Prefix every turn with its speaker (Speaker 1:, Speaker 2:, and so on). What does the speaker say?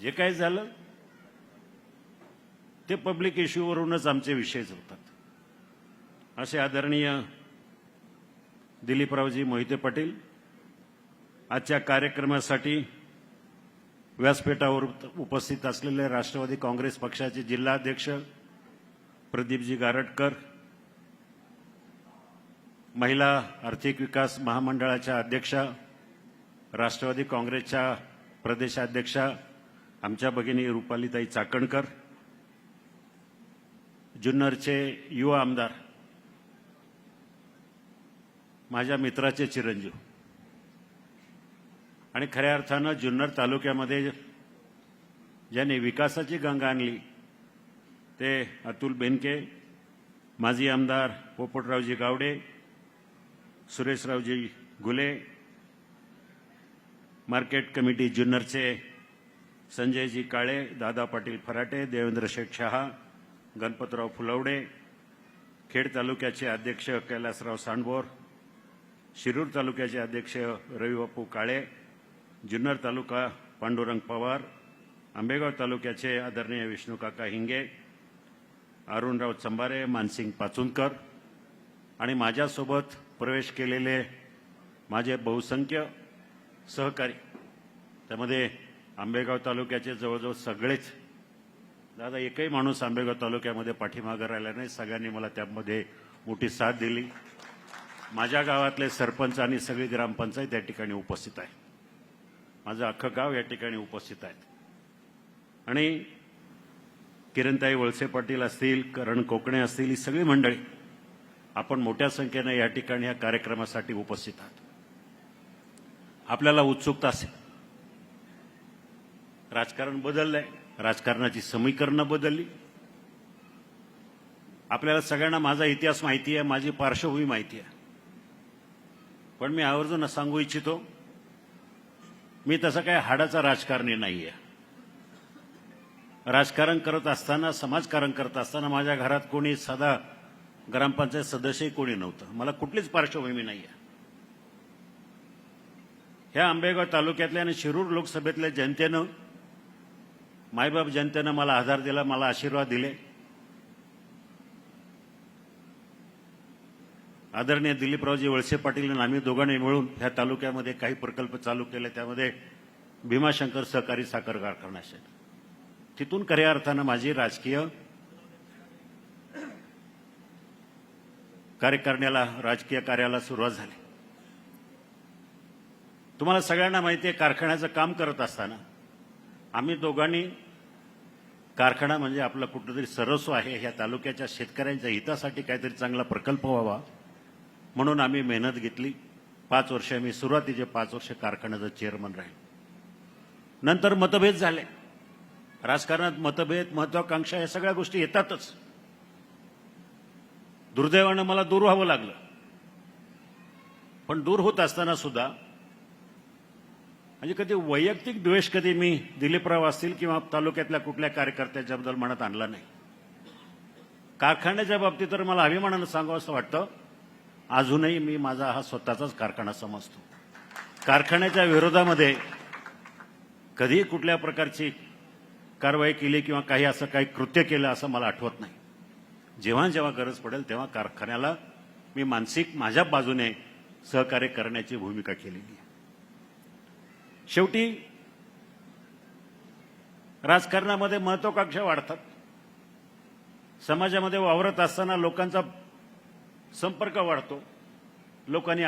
Speaker 1: जे काय झालं ते पब्लिक इश्यूवरूनच आमचे विषयच होतात असे आदरणीय दिलीपरावजी मोहिते पाटील आजच्या कार्यक्रमासाठी व्यासपीठावर उपस्थित असलेले राष्ट्रवादी काँग्रेस पक्षाचे जिल्हाध्यक्ष प्रदीपजी गारटकर महिला आर्थिक विकास महामंडळाच्या अध्यक्षा राष्ट्रवादी काँग्रेसच्या प्रदेशाध्यक्षा आमच्या भगिनी रुपालीताई चाकणकर जुन्नरचे युवा आमदार माझ्या मित्राचे चिरंजीव. आणि खऱ्या अर्थानं जुन्नर तालुक्यामध्ये ज्याने विकासाची गंगा आणली ते अतुल बेनके माजी आमदार पोपटरावजी गावडे सुरेशरावजी गुले मार्केट कमिटी जुन्नरचे संजयजी काळे दादा पाटील फराटे देवेंद्र शेख शहा गणपतराव फुलवडे खेड तालुक्याचे अध्यक्ष कैलासराव सांडबोर शिरूर तालुक्याचे अध्यक्ष रविबापू काळे जुन्नर तालुका पांडुरंग पवार आंबेगाव तालुक्याचे आदरणीय विष्णूकाका हिंगे अरुणराव चंबारे मानसिंग पाचूनकर आणि माझ्यासोबत प्रवेश केलेले माझे बहुसंख्य सहकारी. त्यामध्ये आंबेगाव तालुक्याचे जवळजवळ सगळेच दादा एकही माणूस आंबेगाव तालुक्यामध्ये पाठीमागं राहिला नाही. सगळ्यांनी मला त्यामध्ये मोठी साथ दिली. माझ्या गावातले सरपंच आणि सगळी ग्रामपंचायत या ठिकाणी उपस्थित आहे. माझं अख्खं गाव या ठिकाणी उपस्थित आहेत आणि किरणताई वळसे पाटील असतील करण कोकणे असतील ही सगळी मंडळी आपण मोठ्या संख्येनं या ठिकाणी या कार्यक्रमासाठी उपस्थित आहात. आपल्याला उत्सुकता असेल. राजकारण बदललंय. राजकारणाची समीकरणं बदलली. आपल्याला सगळ्यांना माझा इतिहास माहिती आहे माझी पार्श्वभूमी माहिती आहे. पण मी आवर्जून सांगू इच्छितो मी तसं काय हाडाचा राजकारणी नाही आहे राजकारण करत असताना समाजकारण करत असताना माझ्या घरात कोणी साधा ग्रामपंचायत सदस्यही कोणी नव्हतं. मला कुठलीच पार्श्वभूमी नाही आहे ह्या आंबेगाव तालुक्यातल्या आणि शिरूर लोकसभेतल्या जनतेनं मायबाप जनतेनं मला आधार दिला मला आशीर्वाद दिले. आदरणीय दिलीपरावजी वळसे पाटील आणि आम्ही दोघांनी मिळून ह्या तालुक्यामध्ये काही प्रकल्प चालू केले. त्यामध्ये भीमाशंकर सहकारी साखर कारखाना असेल. तिथून खऱ्या अर्थानं माझी राजकीय कार्य करण्याला राजकीय कार्याला सुरुवात झाली. तुम्हाला सगळ्यांना माहिती आहे कारखान्याचं काम करत असताना आम्ही दोघांनी कारखाना म्हणजे आपलं कुठंतरी सर्वस्व आहे ह्या तालुक्याच्या शेतकऱ्यांच्या हितासाठी काहीतरी चांगला प्रकल्प व्हावा म्हणून आम्ही मेहनत घेतली. पाच वर्ष मी सुरुवातीचे पाच वर्ष कारखान्याचं चेअरमन राहील. नंतर मतभेद झाले. राजकारणात मतभेद महत्वाकांक्षा या सगळ्या गोष्टी येतातच. दुर्दैवानं मला दूर व्हावं लागलं. पण दूर होत असताना सुद्धा म्हणजे कधी वैयक्तिक द्वेष कधी मी दिलीपराव असतील किंवा तालुक्यातल्या कुठल्या कार्यकर्त्याच्याबद्दल मनात आणला नाही. कारखान्याच्या बाबतीत तर मला अभिमानानं सांगावं असं वाटतं. अजूनही मी माझा हा स्वतःचाच कारखाना समजतो. कारखान्याच्या विरोधामध्ये कधी कुठल्या प्रकारची कारवाई केली किंवा काही असं काही कृत्य केलं असं मला आठवत नाही. जेव्हा जेव्हा गरज पडेल तेव्हा कारखान्याला मी मानसिक माझ्या बाजूने सहकार्य करण्याची भूमिका केलेली आहे. शेवटी राजकारणामध्ये महत्वाकांक्षा वाढतात. समाजामध्ये वावरत असताना लोकांचा संपर्क वाढतो. लोकांनी